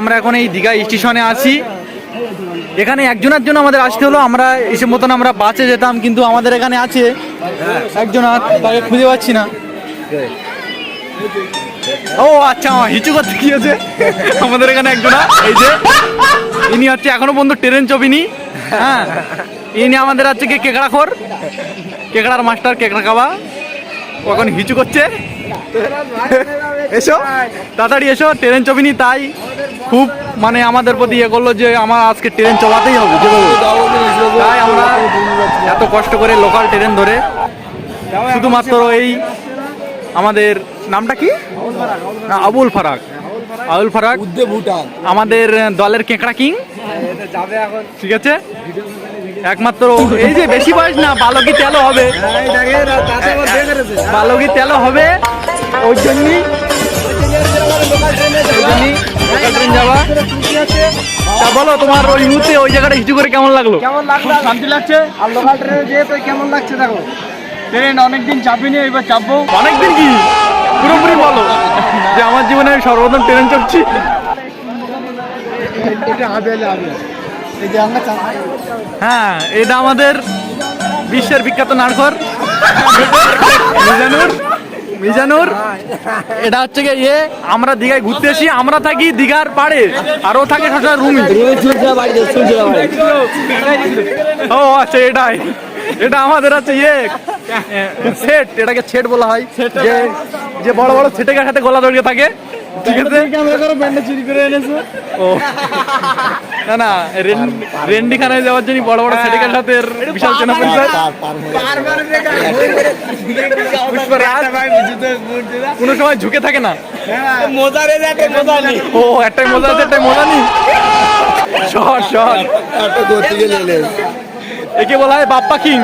আমরা এখন এই দীঘা স্টেশনে আছি। এখানে একজনের জন্য আমাদের আসতে হলো, আমরা এসে মতন আমরা বাসে যেতাম, কিন্তু আমাদের এখানে আছে একজন তাকে খুঁজে পাচ্ছি না। ও আচ্ছা হিচু করতে গিয়েছে। আমাদের এখানে একজন এই যে, ইনি হচ্ছে এখনও পর্যন্ত ট্রেন চবিনি হ্যাঁ ইনি আমাদের হচ্ছে কি কেকড়া খোর কেকড়ার মাস্টার কেকড়া খাওয়া এখন হিচু করছে। এসো, তাড়াতাড়ি এসো, ট্রেন চবিনি তাই। খুব মানে আমাদের প্রতি ইয়ে করল যে আমার আজকে ট্রেন চলাতেই হবে তাই আমরা এত কষ্ট করে লোকাল ট্রেন ধরে শুধুমাত্র এই আমাদের নামটা কি? না আবুল ফারাক। আবুল ফারাক। ভুটান। আমাদের দলের কেঁকড়া কিং। ঠিক আছে? একমাত্র এই যে বেশি বয়স না বালকি তেলও হবে। বালকি তেলও হবে। ওই জন্যই ওই জন্যই local train যাওয়া তা বলো তোমার ওই মুহূর্তে ওই জায়গাটা করে কেমন লাগল? কেমন লাগল? শান্তি লাগছে। আর লোকাল ট্রেনে যেয়ে তো কেমন লাগছে দেখো। ট্রেন অনেকদিন চাপিনি এবার চাপবো। অনেকদিন কি? পুরোপুরি বলো। যে আমার জীবনে আমি সর্বপ্রথম ট্রেন চাপছি এটা হবে হবে হ্যাঁ এটা আমাদের বিশ্বের বিখ্যাত নারকর মিজানুর। মিজানুর? এটা হচ্ছে গিয়ে ইয়ে আমরা দীঘায় ঘুরতে আসি আমরা থাকি দীঘার পাড়ে আর ও থাকে সবসময় রুমি। ও আচ্ছা এটাই। এটা আমাদের আছে ইয়ে সেট এটাকে সেট বলা হয়। যে যে বড় বড় সেটের সাথে গলা দড়িয়ে থাকে। ঠিক আছে? ক্যামেরা করে ব্যান্ডে চুরি করে এনেছো। ও। না না রেন- রেন্ডিখানায় যাওয়ার জন্য বড় বড় সেটিকের সাথে বিশাল চেনা পরিচয় কোনো সময় ঝুঁকে থাকে না ও একটাই মজা আছে একটাই মজা নেই শট শট একে বলা হয় বাপ্পা কিং